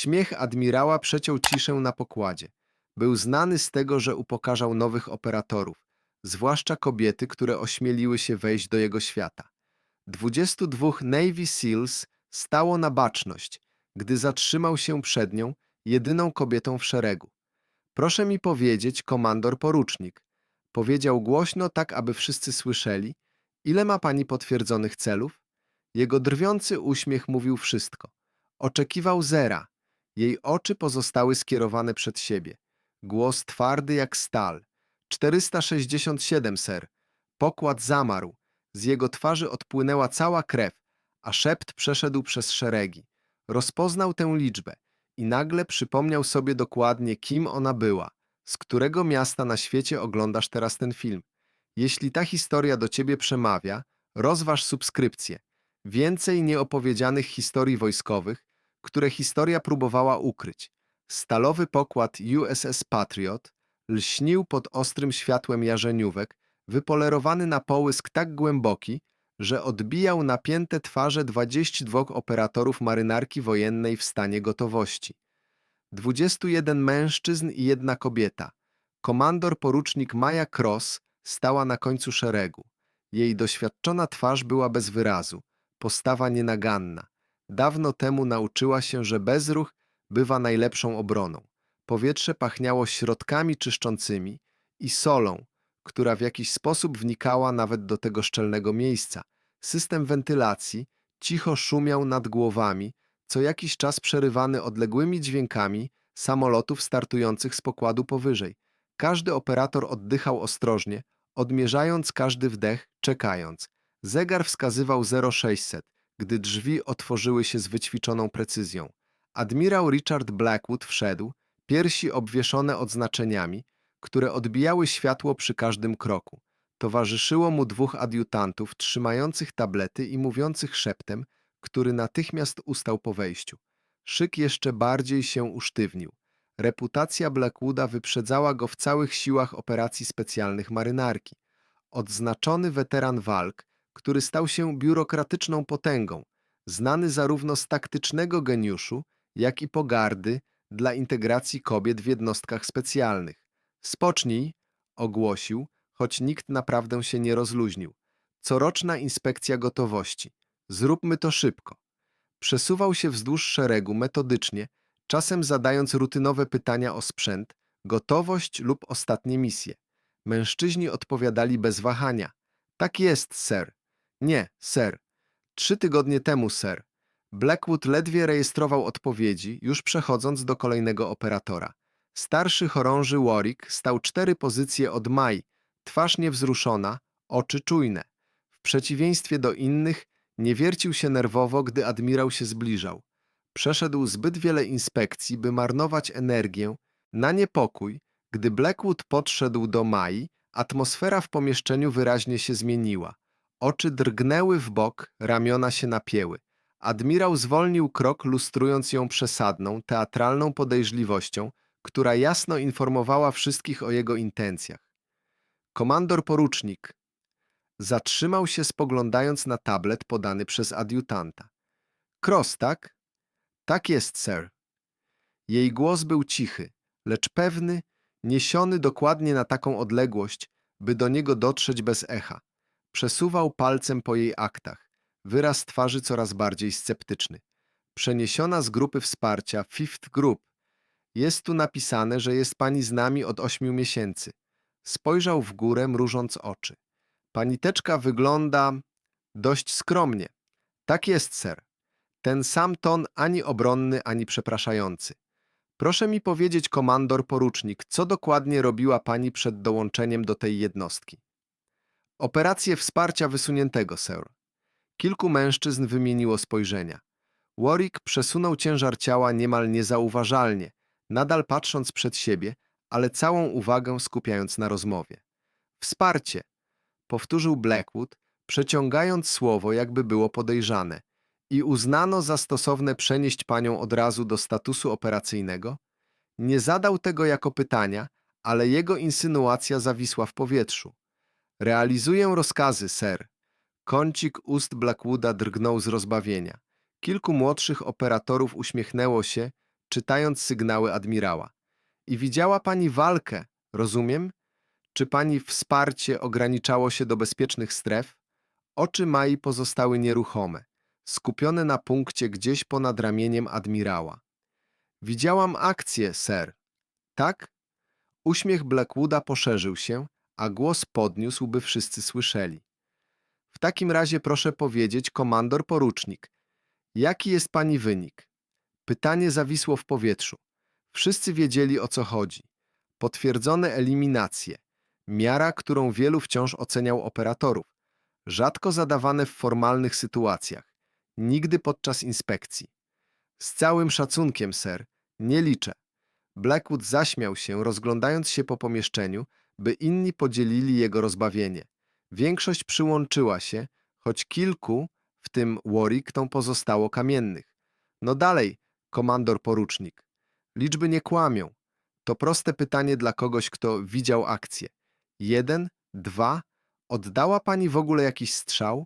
Śmiech admirała przeciął ciszę na pokładzie. Był znany z tego, że upokarzał nowych operatorów, zwłaszcza kobiety, które ośmieliły się wejść do jego świata. 22 Navy SEALs stało na baczność, gdy zatrzymał się przed nią, jedyną kobietą w szeregu. Proszę mi powiedzieć, komandor porucznik, powiedział głośno, tak aby wszyscy słyszeli, ile ma pani potwierdzonych celów? Jego drwiący uśmiech mówił wszystko. Oczekiwał zera. Jej oczy pozostały skierowane przed siebie. Głos twardy jak stal. 467, ser. Pokład zamarł. Z jego twarzy odpłynęła cała krew, a szept przeszedł przez szeregi. Rozpoznał tę liczbę i nagle przypomniał sobie dokładnie, kim ona była, z którego miasta na świecie oglądasz teraz ten film. Jeśli ta historia do ciebie przemawia, rozważ subskrypcję. Więcej nieopowiedzianych historii wojskowych, które historia próbowała ukryć. Stalowy pokład USS Patriot lśnił pod ostrym światłem jarzeniówek, wypolerowany na połysk tak głęboki, że odbijał napięte twarze 22 operatorów marynarki wojennej w stanie gotowości. 21 mężczyzn i jedna kobieta. Komandor porucznik Maja Cross stała na końcu szeregu. Jej doświadczona twarz była bez wyrazu, postawa nienaganna. Dawno temu nauczyła się, że bezruch bywa najlepszą obroną. Powietrze pachniało środkami czyszczącymi i solą, która w jakiś sposób wnikała nawet do tego szczelnego miejsca. System wentylacji cicho szumiał nad głowami, co jakiś czas przerywany odległymi dźwiękami samolotów startujących z pokładu powyżej. Każdy operator oddychał ostrożnie, odmierzając każdy wdech, czekając. Zegar wskazywał 0600, gdy drzwi otworzyły się z wyćwiczoną precyzją. Admirał Richard Blackwood wszedł, piersi obwieszone odznaczeniami, które odbijały światło przy każdym kroku. Towarzyszyło mu dwóch adiutantów trzymających tablety i mówiących szeptem, który natychmiast ustał po wejściu. Szyk jeszcze bardziej się usztywnił. Reputacja Blackwooda wyprzedzała go w całych siłach operacji specjalnych marynarki. Odznaczony weteran walk, który stał się biurokratyczną potęgą, znany zarówno z taktycznego geniuszu, jak i pogardy dla integracji kobiet w jednostkach specjalnych. Spocznij, ogłosił, choć nikt naprawdę się nie rozluźnił. Coroczna inspekcja gotowości. Zróbmy to szybko. Przesuwał się wzdłuż szeregu metodycznie, czasem zadając rutynowe pytania o sprzęt, gotowość lub ostatnie misje. Mężczyźni odpowiadali bez wahania. Tak jest, ser. Nie, ser. Trzy tygodnie temu, ser. Blackwood ledwie rejestrował odpowiedzi, już przechodząc do kolejnego operatora. Starszy chorąży Warwick stał cztery pozycje od Maj, twarz niewzruszona, oczy czujne. W przeciwieństwie do innych, nie wiercił się nerwowo, gdy admirał się zbliżał. Przeszedł zbyt wiele inspekcji, by marnować energię na niepokój. Gdy Blackwood podszedł do Mai, atmosfera w pomieszczeniu wyraźnie się zmieniła. Oczy drgnęły w bok, ramiona się napięły. Admirał zwolnił krok, lustrując ją przesadną, teatralną podejrzliwością, która jasno informowała wszystkich o jego intencjach. Komandor porucznik zatrzymał się spoglądając na tablet podany przez adiutanta. Cross, tak? Tak jest, sir. Jej głos był cichy, lecz pewny, niesiony dokładnie na taką odległość, by do niego dotrzeć bez echa. Przesuwał palcem po jej aktach, wyraz twarzy coraz bardziej sceptyczny. Przeniesiona z grupy wsparcia Fifth Group. Jest tu napisane, że jest pani z nami od ośmiu miesięcy. Spojrzał w górę, mrużąc oczy. Pani teczka wygląda dość skromnie. Tak jest, ser. Ten sam ton ani obronny, ani przepraszający. Proszę mi powiedzieć, komandor porucznik, co dokładnie robiła pani przed dołączeniem do tej jednostki? Operację wsparcia wysuniętego, sir. Kilku mężczyzn wymieniło spojrzenia. Warwick przesunął ciężar ciała niemal niezauważalnie, nadal patrząc przed siebie, ale całą uwagę skupiając na rozmowie. Wsparcie, powtórzył Blackwood, przeciągając słowo, jakby było podejrzane. I uznano za stosowne przenieść panią od razu do statusu operacyjnego? Nie zadał tego jako pytania, ale jego insynuacja zawisła w powietrzu. Realizuję rozkazy, ser. Kącik ust Blackwooda drgnął z rozbawienia. Kilku młodszych operatorów uśmiechnęło się, czytając sygnały admirała. I widziała pani walkę, rozumiem? Czy pani wsparcie ograniczało się do bezpiecznych stref? Oczy Mai pozostały nieruchome, skupione na punkcie gdzieś ponad ramieniem admirała. Widziałam akcję, ser. Tak? Uśmiech Blackwooda poszerzył się, a głos podniósł, by wszyscy słyszeli. W takim razie proszę powiedzieć, komandor porucznik, jaki jest pani wynik? Pytanie zawisło w powietrzu. Wszyscy wiedzieli o co chodzi. Potwierdzone eliminacje. Miara, którą wielu wciąż oceniał operatorów. Rzadko zadawane w formalnych sytuacjach. Nigdy podczas inspekcji. Z całym szacunkiem, ser, nie liczę. Blackwood zaśmiał się, rozglądając się po pomieszczeniu, by inni podzielili jego rozbawienie. Większość przyłączyła się, choć kilku, w tym Warrington, pozostało kamiennych. No dalej, komandor porucznik. Liczby nie kłamią. To proste pytanie dla kogoś, kto widział akcję. Jeden, dwa. Oddała pani w ogóle jakiś strzał?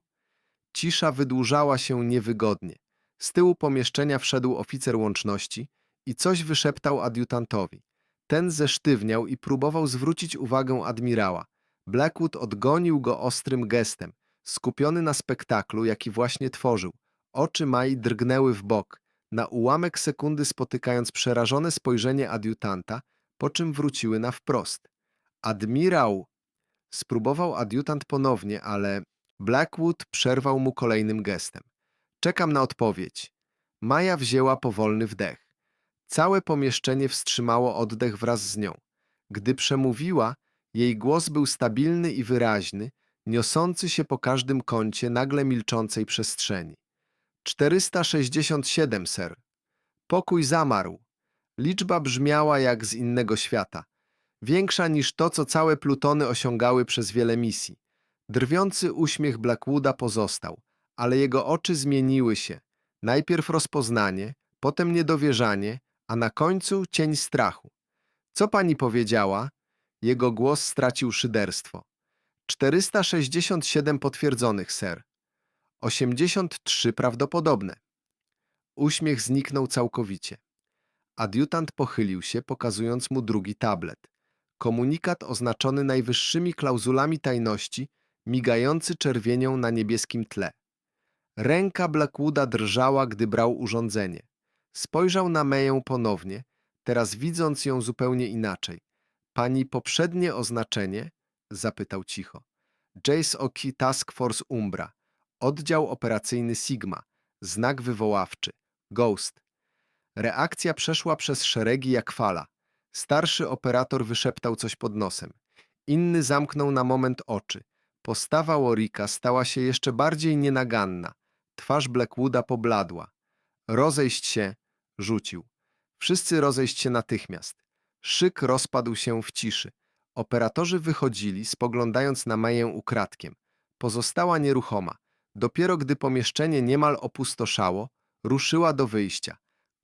Cisza wydłużała się niewygodnie. Z tyłu pomieszczenia wszedł oficer łączności i coś wyszeptał adiutantowi. Ten zesztywniał i próbował zwrócić uwagę admirała. Blackwood odgonił go ostrym gestem, skupiony na spektaklu, jaki właśnie tworzył. Oczy Mai drgnęły w bok, na ułamek sekundy spotykając przerażone spojrzenie adiutanta, po czym wróciły na wprost. Admirał! Spróbował adiutant ponownie, ale Blackwood przerwał mu kolejnym gestem. Czekam na odpowiedź. Maja wzięła powolny wdech. Całe pomieszczenie wstrzymało oddech wraz z nią. Gdy przemówiła, jej głos był stabilny i wyraźny, niosący się po każdym kącie nagle milczącej przestrzeni. 467, ser. Pokój zamarł. Liczba brzmiała jak z innego świata. Większa niż to, co całe plutony osiągały przez wiele misji. Drwiący uśmiech Blackwooda pozostał, ale jego oczy zmieniły się. Najpierw rozpoznanie, potem niedowierzanie, a na końcu cień strachu. Co pani powiedziała? Jego głos stracił szyderstwo. 467 potwierdzonych, ser. 83 prawdopodobne. Uśmiech zniknął całkowicie. Adiutant pochylił się, pokazując mu drugi tablet. Komunikat oznaczony najwyższymi klauzulami tajności, migający czerwienią na niebieskim tle. Ręka Blackwooda drżała, gdy brał urządzenie. Spojrzał na Meję ponownie, teraz widząc ją zupełnie inaczej. Pani poprzednie oznaczenie? Zapytał cicho. Jace Oki Task Force Umbra. Oddział operacyjny Sigma. Znak wywoławczy. Ghost. Reakcja przeszła przez szeregi jak fala. Starszy operator wyszeptał coś pod nosem. Inny zamknął na moment oczy. Postawa Warwicka stała się jeszcze bardziej nienaganna. Twarz Blackwooda pobladła. Rozejść się, rzucił. Wszyscy rozejść się natychmiast. Szyk rozpadł się w ciszy. Operatorzy wychodzili, spoglądając na Maję ukradkiem. Pozostała nieruchoma. Dopiero gdy pomieszczenie niemal opustoszało, ruszyła do wyjścia.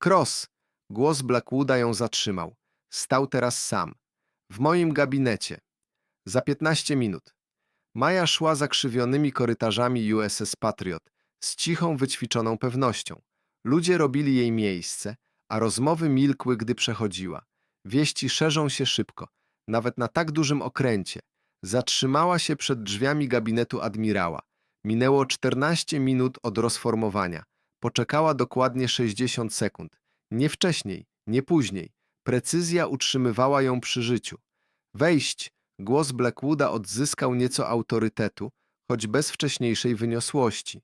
Cross! Głos Blackwooda ją zatrzymał. Stał teraz sam. W moim gabinecie. Za 15 minut. Maja szła zakrzywionymi korytarzami USS Patriot, z cichą, wyćwiczoną pewnością. Ludzie robili jej miejsce, a rozmowy milkły, gdy przechodziła. Wieści szerzą się szybko, nawet na tak dużym okręcie. Zatrzymała się przed drzwiami gabinetu admirała. Minęło 14 minut od rozformowania. Poczekała dokładnie 60 sekund. Nie wcześniej, nie później. Precyzja utrzymywała ją przy życiu. Wejść! Głos Blackwooda odzyskał nieco autorytetu, choć bez wcześniejszej wyniosłości.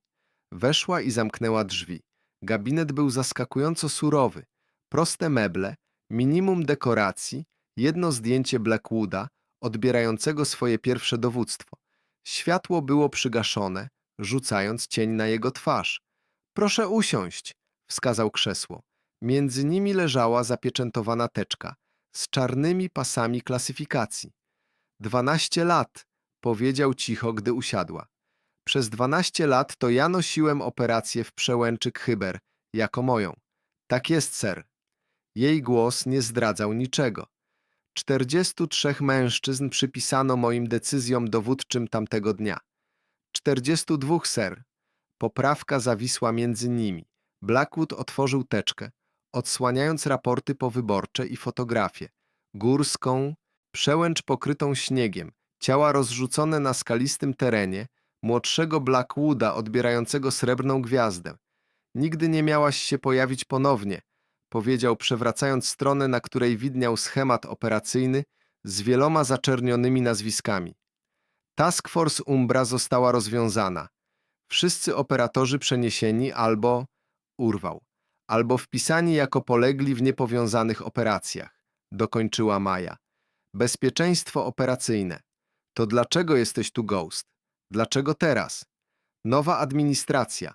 Weszła i zamknęła drzwi. Gabinet był zaskakująco surowy. Proste meble, minimum dekoracji, jedno zdjęcie Blackwooda, odbierającego swoje pierwsze dowództwo. Światło było przygaszone, rzucając cień na jego twarz. Proszę usiąść, wskazał krzesło. Między nimi leżała zapieczętowana teczka z czarnymi pasami klasyfikacji. Dwanaście lat, powiedział cicho, gdy usiadła. Przez dwanaście lat to ja nosiłem operację w przełęczyk Chyber, jako moją. Tak jest, ser. Jej głos nie zdradzał niczego. Czterdziestu trzech mężczyzn przypisano moim decyzjom dowódczym tamtego dnia. Czterdziestu dwóch, ser. Poprawka zawisła między nimi. Blackwood otworzył teczkę. odsłaniając raporty powyborcze i fotografie. Górską, przełęcz pokrytą śniegiem, ciała rozrzucone na skalistym terenie, młodszego Blackwooda odbierającego srebrną gwiazdę. Nigdy nie miałaś się pojawić ponownie, powiedział, przewracając stronę, na której widniał schemat operacyjny z wieloma zaczernionymi nazwiskami. Task Force Umbra została rozwiązana. Wszyscy operatorzy przeniesieni albo urwał, albo wpisani jako polegli w niepowiązanych operacjach, dokończyła Maja. Bezpieczeństwo operacyjne. To dlaczego jesteś tu, Ghost? Dlaczego teraz? Nowa administracja.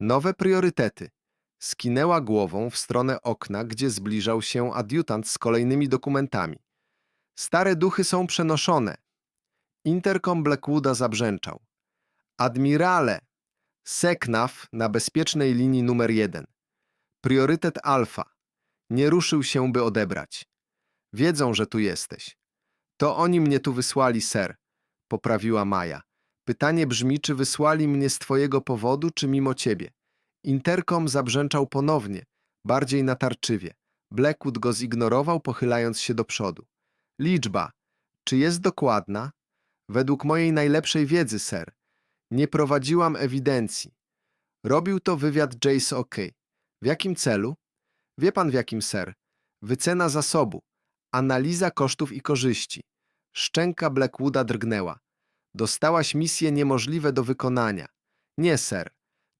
Nowe priorytety. Skinęła głową w stronę okna, gdzie zbliżał się adiutant z kolejnymi dokumentami. Stare duchy są przenoszone. Interkom Blackwooda zabrzęczał. Admirale! Seknaf na bezpiecznej linii numer jeden. Priorytet alfa. Nie ruszył się, by odebrać. Wiedzą, że tu jesteś. To oni mnie tu wysłali, ser, poprawiła Maja. Pytanie brzmi, czy wysłali mnie z twojego powodu, czy mimo ciebie. Interkom zabrzęczał ponownie, bardziej natarczywie. Blackwood go zignorował, pochylając się do przodu. Liczba. Czy jest dokładna? Według mojej najlepszej wiedzy, ser. Nie prowadziłam ewidencji. Robił to wywiad Jace OK. W jakim celu? Wie pan w jakim, ser. Wycena zasobu. Analiza kosztów i korzyści. Szczęka Blackwooda drgnęła. Dostałaś misje niemożliwe do wykonania. Nie, ser.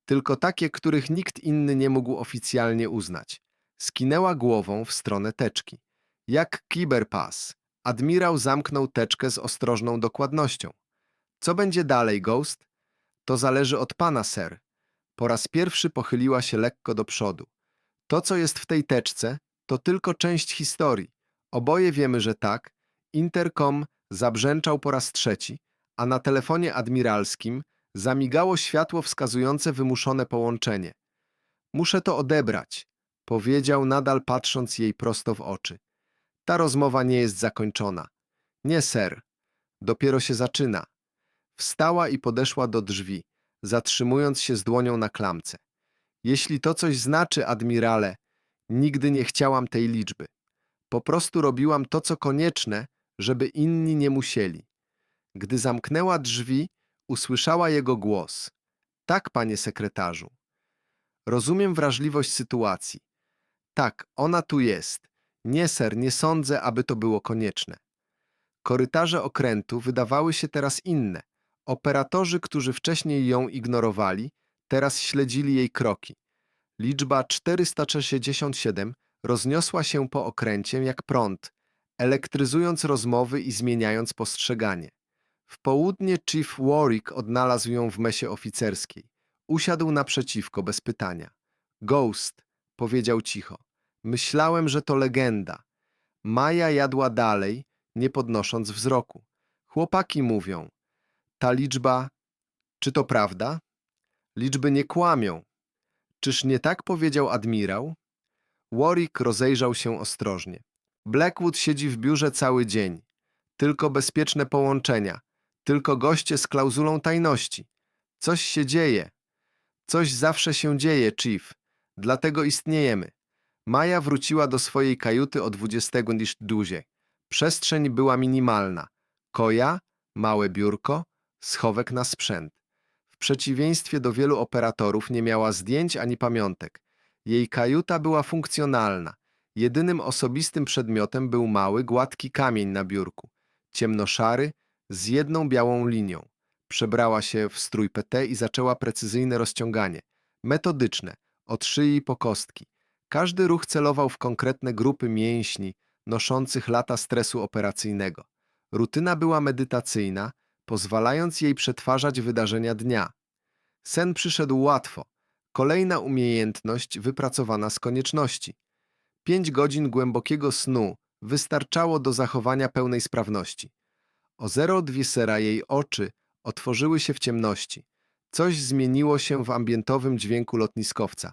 Tylko takie, których nikt inny nie mógł oficjalnie uznać. Skinęła głową w stronę teczki. Jak Kiberpass. Admirał zamknął teczkę z ostrożną dokładnością. Co będzie dalej, Ghost? To zależy od pana, ser. Po raz pierwszy pochyliła się lekko do przodu. To, co jest w tej teczce, to tylko część historii. Oboje wiemy, że tak. Intercom zabrzęczał po raz trzeci, a na telefonie admiralskim zamigało światło wskazujące wymuszone połączenie. Muszę to odebrać, powiedział, nadal patrząc jej prosto w oczy. Ta rozmowa nie jest zakończona. Nie, ser. Dopiero się zaczyna. Wstała i podeszła do drzwi, zatrzymując się z dłonią na klamce. Jeśli to coś znaczy, admirale, nigdy nie chciałam tej liczby. Po prostu robiłam to, co konieczne, żeby inni nie musieli. Gdy zamknęła drzwi, usłyszała jego głos. Tak, panie sekretarzu. Rozumiem wrażliwość sytuacji. Tak, ona tu jest. Nie, ser, nie sądzę, aby to było konieczne. Korytarze okrętu wydawały się teraz inne. Operatorzy, którzy wcześniej ją ignorowali, teraz śledzili jej kroki. Liczba 467 rozniosła się po okręcie jak prąd, elektryzując rozmowy i zmieniając postrzeganie. W południe Chief Warwick odnalazł ją w mesie oficerskiej. Usiadł naprzeciwko, bez pytania. Ghost, powiedział cicho. Myślałem, że to legenda. Maja jadła dalej, nie podnosząc wzroku. Chłopaki mówią. Ta liczba... Czy to prawda? Liczby nie kłamią. Czyż nie tak powiedział admirał? Warwick rozejrzał się ostrożnie. Blackwood siedzi w biurze cały dzień. Tylko bezpieczne połączenia. Tylko goście z klauzulą tajności. Coś się dzieje. Coś zawsze się dzieje, Chief. Dlatego istniejemy. Maja wróciła do swojej kajuty o 20 niż duzie. Przestrzeń była minimalna. Koja, małe biurko, schowek na sprzęt. W przeciwieństwie do wielu operatorów nie miała zdjęć ani pamiątek. Jej kajuta była funkcjonalna. Jedynym osobistym przedmiotem był mały, gładki kamień na biurku. Ciemnoszary, z jedną białą linią. Przebrała się w strój PT i zaczęła precyzyjne rozciąganie. Metodyczne, od szyi po kostki. Każdy ruch celował w konkretne grupy mięśni, noszących lata stresu operacyjnego. Rutyna była medytacyjna, pozwalając jej przetwarzać wydarzenia dnia. Sen przyszedł łatwo. Kolejna umiejętność wypracowana z konieczności. Pięć godzin głębokiego snu wystarczało do zachowania pełnej sprawności. O 0,2 sera jej oczy otworzyły się w ciemności. Coś zmieniło się w ambientowym dźwięku lotniskowca.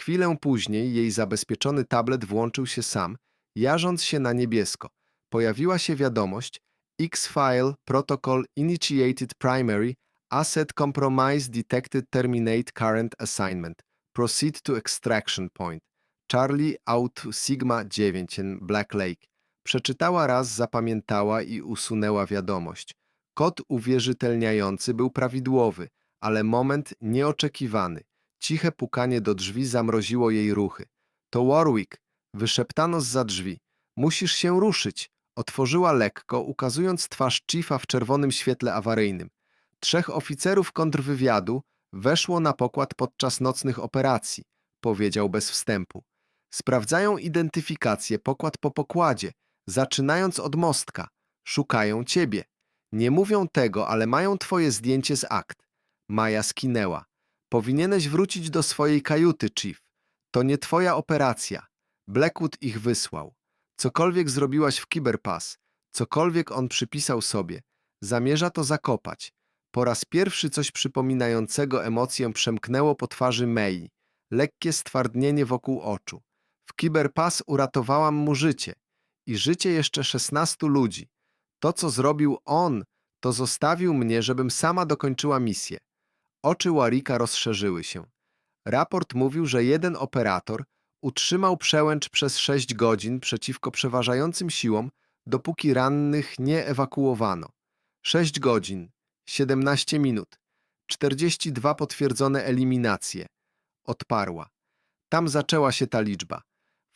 Chwilę później jej zabezpieczony tablet włączył się sam, jarząc się na niebiesko. Pojawiła się wiadomość X-File Protocol Initiated Primary Asset Compromise Detected Terminate Current Assignment. Proceed to Extraction Point. Charlie Out Sigma 9 in Black Lake. Przeczytała raz, zapamiętała i usunęła wiadomość. Kod uwierzytelniający był prawidłowy, ale moment nieoczekiwany. Ciche pukanie do drzwi zamroziło jej ruchy. To Warwick, wyszeptano zza drzwi. Musisz się ruszyć. Otworzyła lekko, ukazując twarz Chiefa w czerwonym świetle awaryjnym. Trzech oficerów kontrwywiadu weszło na pokład podczas nocnych operacji, powiedział bez wstępu. Sprawdzają identyfikację pokład po pokładzie, zaczynając od mostka. Szukają ciebie. Nie mówią tego, ale mają twoje zdjęcie z akt. Maja skinęła. Powinieneś wrócić do swojej kajuty, Chief. To nie twoja operacja. Blackwood ich wysłał. Cokolwiek zrobiłaś w Kiberpass, cokolwiek on przypisał sobie, zamierza to zakopać. Po raz pierwszy coś przypominającego emocję przemknęło po twarzy Mei. Lekkie stwardnienie wokół oczu. W Kiberpass uratowałam mu życie. I życie jeszcze szesnastu ludzi. To, co zrobił on, to zostawił mnie, żebym sama dokończyła misję. Oczy Warika rozszerzyły się. Raport mówił, że jeden operator utrzymał przełęcz przez sześć godzin przeciwko przeważającym siłom, dopóki rannych nie ewakuowano. Sześć godzin, 17 minut, 42 potwierdzone eliminacje. Odparła. Tam zaczęła się ta liczba.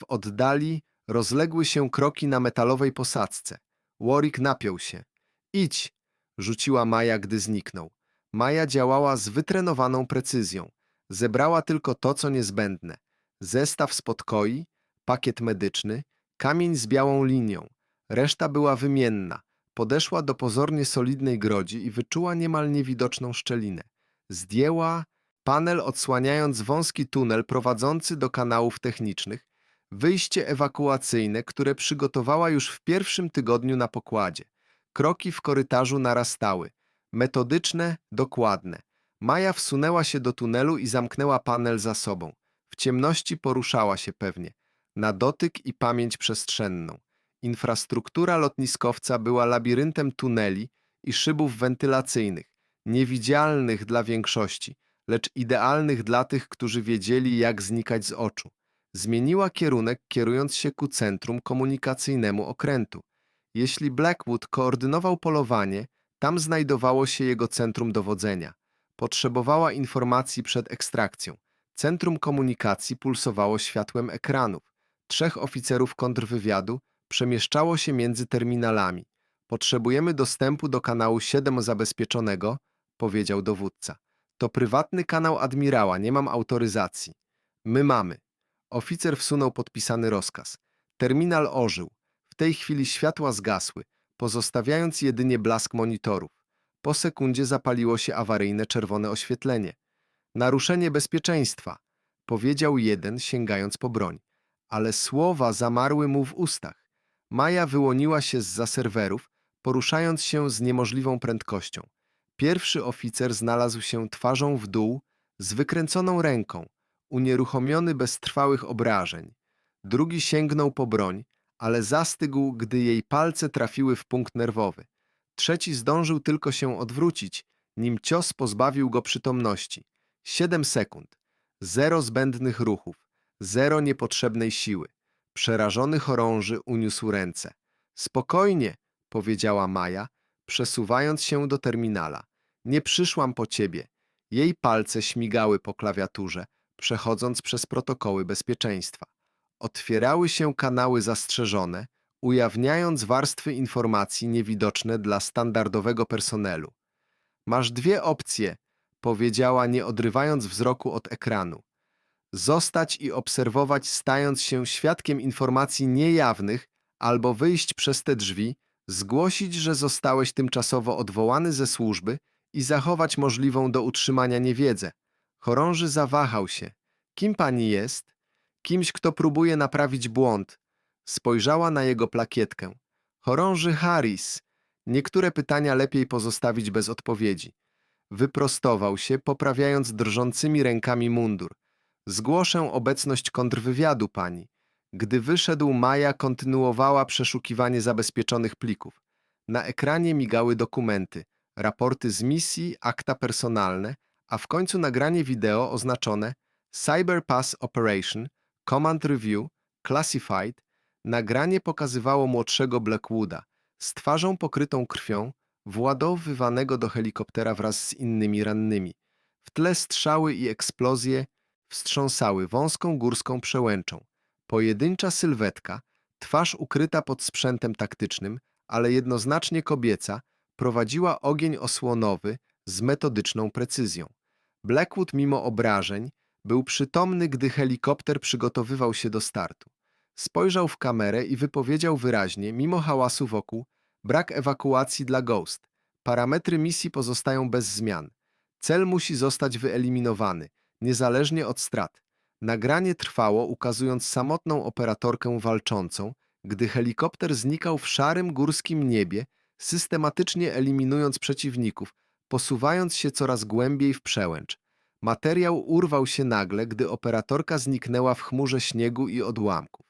W oddali rozległy się kroki na metalowej posadzce. Warwick napiął się. Idź, rzuciła Maja, gdy zniknął. Maja działała z wytrenowaną precyzją. Zebrała tylko to, co niezbędne. Zestaw z podkoi, pakiet medyczny, kamień z białą linią. Reszta była wymienna. Podeszła do pozornie solidnej grodzi i wyczuła niemal niewidoczną szczelinę. Zdjęła panel odsłaniając wąski tunel prowadzący do kanałów technicznych, wyjście ewakuacyjne, które przygotowała już w pierwszym tygodniu na pokładzie. Kroki w korytarzu narastały. Metodyczne, dokładne. Maja wsunęła się do tunelu i zamknęła panel za sobą. W ciemności poruszała się pewnie. Na dotyk i pamięć przestrzenną. Infrastruktura lotniskowca była labiryntem tuneli i szybów wentylacyjnych, niewidzialnych dla większości, lecz idealnych dla tych, którzy wiedzieli, jak znikać z oczu. Zmieniła kierunek, kierując się ku centrum komunikacyjnemu okrętu. Jeśli Blackwood koordynował polowanie, tam znajdowało się jego centrum dowodzenia. Potrzebowała informacji przed ekstrakcją. Centrum komunikacji pulsowało światłem ekranów. Trzech oficerów kontrwywiadu przemieszczało się między terminalami. Potrzebujemy dostępu do kanału 7 zabezpieczonego, powiedział dowódca. To prywatny kanał admirała, nie mam autoryzacji. My mamy. Oficer wsunął podpisany rozkaz. Terminal ożył. W tej chwili światła zgasły, pozostawiając jedynie blask monitorów. Po sekundzie zapaliło się awaryjne czerwone oświetlenie. Naruszenie bezpieczeństwa, powiedział jeden, sięgając po broń. Ale słowa zamarły mu w ustach. Maja wyłoniła się z serwerów, poruszając się z niemożliwą prędkością. Pierwszy oficer znalazł się twarzą w dół, z wykręconą ręką, unieruchomiony bez trwałych obrażeń. Drugi sięgnął po broń, ale zastygł, gdy jej palce trafiły w punkt nerwowy. Trzeci zdążył tylko się odwrócić, nim cios pozbawił go przytomności. Siedem sekund. Zero zbędnych ruchów. Zero niepotrzebnej siły. Przerażony chorąży uniósł ręce. Spokojnie, powiedziała Maja, przesuwając się do terminala. Nie przyszłam po ciebie. Jej palce śmigały po klawiaturze, przechodząc przez protokoły bezpieczeństwa. Otwierały się kanały zastrzeżone, ujawniając warstwy informacji niewidoczne dla standardowego personelu. Masz dwie opcje, powiedziała, nie odrywając wzroku od ekranu. Zostać i obserwować, stając się świadkiem informacji niejawnych, albo wyjść przez te drzwi, zgłosić, że zostałeś tymczasowo odwołany ze służby i zachować możliwą do utrzymania niewiedzę. Chorąży zawahał się. Kim pani jest? Kimś, kto próbuje naprawić błąd. Spojrzała na jego plakietkę. Chorąży Harris. Niektóre pytania lepiej pozostawić bez odpowiedzi. Wyprostował się, poprawiając drżącymi rękami mundur. Zgłoszę obecność kontrwywiadu pani. Gdy wyszedł, Maja kontynuowała przeszukiwanie zabezpieczonych plików. Na ekranie migały dokumenty, raporty z misji, akta personalne, a w końcu nagranie wideo oznaczone Cyberpass Operation, Command Review, Classified, nagranie pokazywało młodszego Blackwooda z twarzą pokrytą krwią, władowywanego do helikoptera wraz z innymi rannymi. W tle strzały i eksplozje wstrząsały wąską górską przełęczą. Pojedyncza sylwetka, twarz ukryta pod sprzętem taktycznym, ale jednoznacznie kobieca, prowadziła ogień osłonowy z metodyczną precyzją. Blackwood mimo obrażeń był przytomny, gdy helikopter przygotowywał się do startu. Spojrzał w kamerę i wypowiedział wyraźnie, mimo hałasu wokół, brak ewakuacji dla Ghost. Parametry misji pozostają bez zmian. Cel musi zostać wyeliminowany, niezależnie od strat. Nagranie trwało, ukazując samotną operatorkę walczącą, gdy helikopter znikał w szarym górskim niebie, systematycznie eliminując przeciwników, posuwając się coraz głębiej w przełęcz. Materiał urwał się nagle, gdy operatorka zniknęła w chmurze śniegu i odłamków.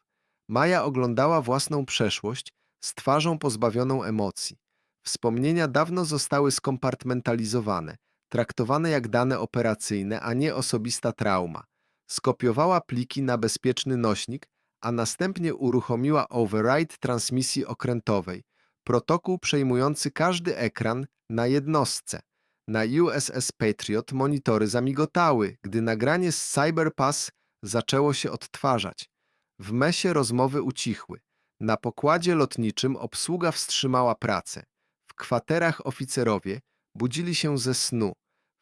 Maja oglądała własną przeszłość z twarzą pozbawioną emocji. Wspomnienia dawno zostały skompartmentalizowane, traktowane jak dane operacyjne, a nie osobista trauma. Skopiowała pliki na bezpieczny nośnik, a następnie uruchomiła override transmisji okrętowej, protokół przejmujący każdy ekran na jednostce. Na USS Patriot monitory zamigotały, gdy nagranie z Cyberpass zaczęło się odtwarzać. W mesie rozmowy ucichły. Na pokładzie lotniczym obsługa wstrzymała pracę. W kwaterach oficerowie budzili się ze snu,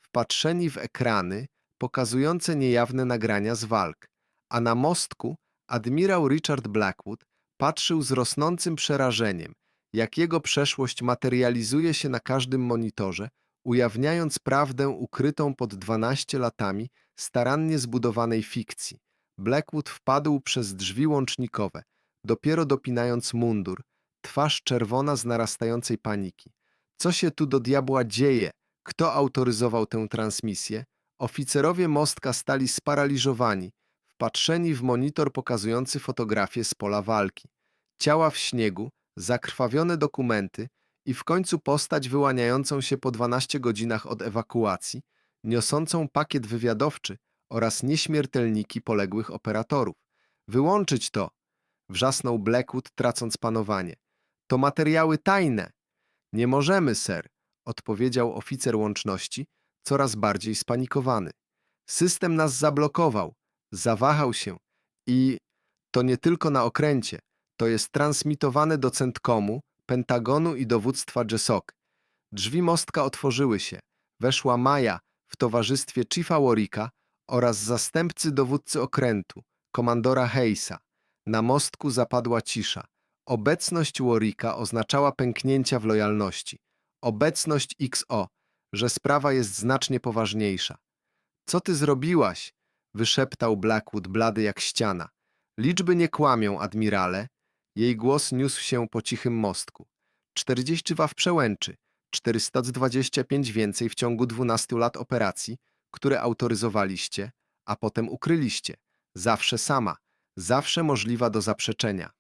wpatrzeni w ekrany pokazujące niejawne nagrania z walk, a na mostku admirał Richard Blackwood patrzył z rosnącym przerażeniem, jak jego przeszłość materializuje się na każdym monitorze, ujawniając prawdę ukrytą pod 12 latami starannie zbudowanej fikcji. Blackwood wpadł przez drzwi łącznikowe, dopiero dopinając mundur, twarz czerwona z narastającej paniki. Co się tu do diabła dzieje? Kto autoryzował tę transmisję? Oficerowie mostka stali sparaliżowani, wpatrzeni w monitor pokazujący fotografie z pola walki. Ciała w śniegu, zakrwawione dokumenty i w końcu postać wyłaniającą się po 12 godzinach od ewakuacji, niosącą pakiet wywiadowczy oraz nieśmiertelniki poległych operatorów. Wyłączyć to! Wrzasnął Blackwood, tracąc panowanie. To materiały tajne! Nie możemy, ser, odpowiedział oficer łączności, coraz bardziej spanikowany. System nas zablokował, zawahał się i to nie tylko na okręcie, to jest transmitowane do Centkomu, Pentagonu i dowództwa JESOC. Drzwi mostka otworzyły się. Weszła Maja w towarzystwie Chiefa Warwicka oraz zastępcy dowódcy okrętu, komandora Hayesa. Na mostku zapadła cisza. Obecność Warwicka oznaczała pęknięcia w lojalności. Obecność XO, że sprawa jest znacznie poważniejsza. Co ty zrobiłaś? wyszeptał Blackwood, blady jak ściana. Liczby nie kłamią, admirale. Jej głos niósł się po cichym mostku. 42 w przełęczy, 425 więcej w ciągu 12 lat operacji, które autoryzowaliście, a potem ukryliście. Zawsze sama, zawsze możliwa do zaprzeczenia.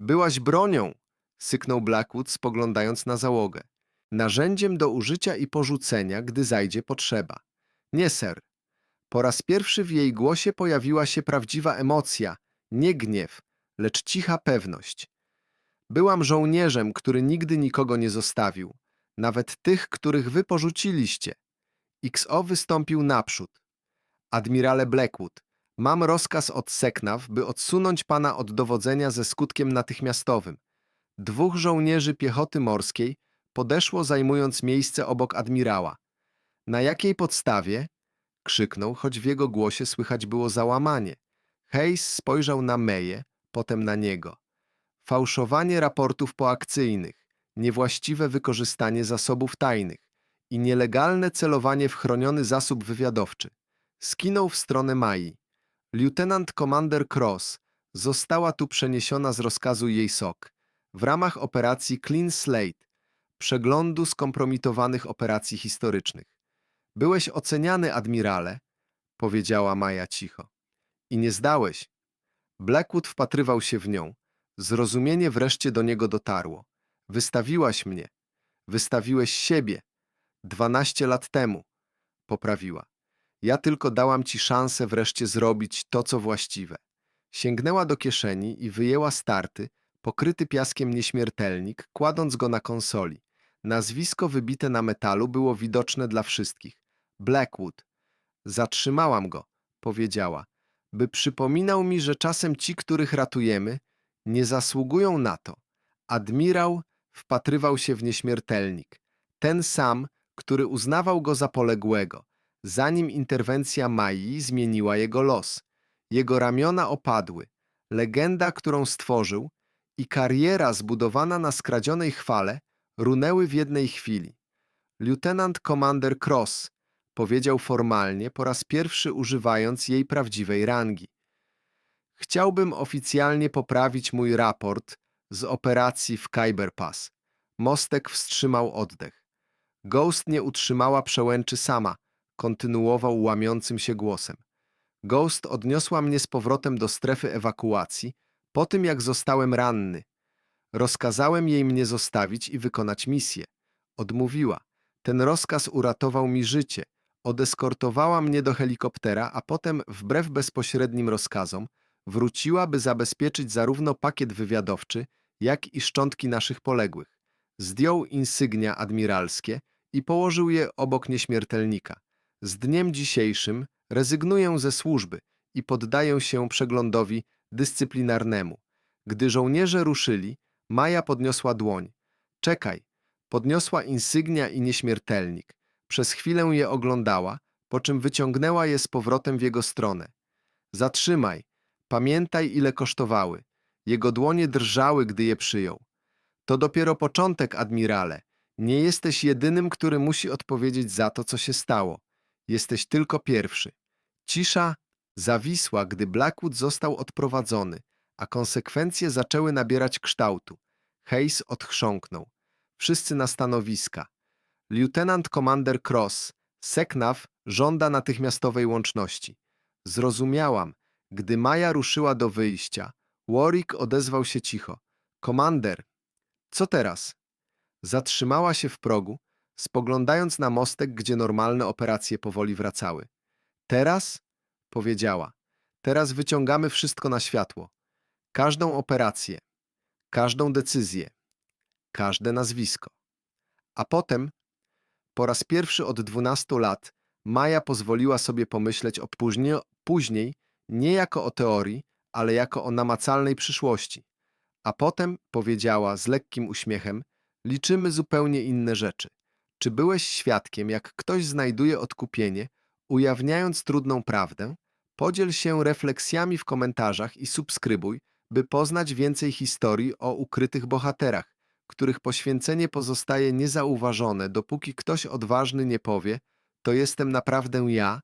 Byłaś bronią, syknął Blackwood, spoglądając na załogę. Narzędziem do użycia i porzucenia, gdy zajdzie potrzeba. Nie, ser. Po raz pierwszy w jej głosie pojawiła się prawdziwa emocja, nie gniew, lecz cicha pewność. Byłam żołnierzem, który nigdy nikogo nie zostawił, nawet tych, których wy porzuciliście. XO wystąpił naprzód. Admirale Blackwood, mam rozkaz od Seknaw, by odsunąć pana od dowodzenia ze skutkiem natychmiastowym. Dwóch żołnierzy piechoty morskiej podeszło zajmując miejsce obok admirała. Na jakiej podstawie? krzyknął, choć w jego głosie słychać było załamanie. Hayes spojrzał na Meję, potem na niego. Fałszowanie raportów poakcyjnych, niewłaściwe wykorzystanie zasobów tajnych i nielegalne celowanie w chroniony zasób wywiadowczy. Skinął w stronę Mai. Lieutenant Commander Cross została tu przeniesiona z rozkazu jej SOK w ramach operacji Clean Slate, przeglądu skompromitowanych operacji historycznych. Byłeś oceniany, admirale, powiedziała Maja cicho. I nie zdałeś. Blackwood wpatrywał się w nią. Zrozumienie wreszcie do niego dotarło. Wystawiłaś mnie. Wystawiłeś siebie. Dwanaście lat temu. Poprawiła. Ja tylko dałam ci szansę wreszcie zrobić to, co właściwe. Sięgnęła do kieszeni i wyjęła starty, pokryty piaskiem nieśmiertelnik, kładąc go na konsoli. Nazwisko wybite na metalu było widoczne dla wszystkich. Blackwood. Zatrzymałam go, powiedziała, by przypominał mi, że czasem ci, których ratujemy, nie zasługują na to. Admirał wpatrywał się w nieśmiertelnik. Ten sam, który uznawał go za poległego, zanim interwencja Mai zmieniła jego los. Jego ramiona opadły. Legenda, którą stworzył i kariera zbudowana na skradzionej chwale runęły w jednej chwili. Lieutenant Commander Cross powiedział formalnie, po raz pierwszy używając jej prawdziwej rangi. Chciałbym oficjalnie poprawić mój raport z operacji w Khyber Pass. Mostek wstrzymał oddech. Ghost nie utrzymała przełęczy sama, kontynuował łamiącym się głosem. Ghost odniosła mnie z powrotem do strefy ewakuacji po tym, jak zostałem ranny. Rozkazałem jej mnie zostawić i wykonać misję. Odmówiła. Ten rozkaz uratował mi życie. Odeskortowała mnie do helikoptera, a potem, wbrew bezpośrednim rozkazom, wróciła, by zabezpieczyć zarówno pakiet wywiadowczy, jak i szczątki naszych poległych. Zdjął insygnia admiralskie i położył je obok nieśmiertelnika. Z dniem dzisiejszym rezygnuję ze służby i poddaję się przeglądowi dyscyplinarnemu. Gdy żołnierze ruszyli, Maja podniosła dłoń. Czekaj. Podniosła insygnia i nieśmiertelnik. Przez chwilę je oglądała, po czym wyciągnęła je z powrotem w jego stronę. Zatrzymaj. Pamiętaj, ile kosztowały. Jego dłonie drżały, gdy je przyjął. To dopiero początek, admirale. Nie jesteś jedynym, który musi odpowiedzieć za to, co się stało. Jesteś tylko pierwszy. Cisza zawisła, gdy Blackwood został odprowadzony, a konsekwencje zaczęły nabierać kształtu. Hayes odchrząknął. Wszyscy na stanowiska. Lieutenant Commander Cross, Seknaw żąda natychmiastowej łączności. Zrozumiałam. Gdy Maja ruszyła do wyjścia, Warwick odezwał się cicho. Komander, co teraz? Zatrzymała się w progu, spoglądając na mostek, gdzie normalne operacje powoli wracały. Teraz? Powiedziała. Teraz wyciągamy wszystko na światło. Każdą operację, każdą decyzję, każde nazwisko. A potem, po raz pierwszy od 12 lat, Maja pozwoliła sobie pomyśleć o później, później nie jako o teorii, ale jako o namacalnej przyszłości. A potem powiedziała z lekkim uśmiechem: Liczymy zupełnie inne rzeczy. Czy byłeś świadkiem, jak ktoś znajduje odkupienie, ujawniając trudną prawdę? Podziel się refleksjami w komentarzach i subskrybuj, by poznać więcej historii o ukrytych bohaterach, których poświęcenie pozostaje niezauważone, dopóki ktoś odważny nie powie: To jestem naprawdę ja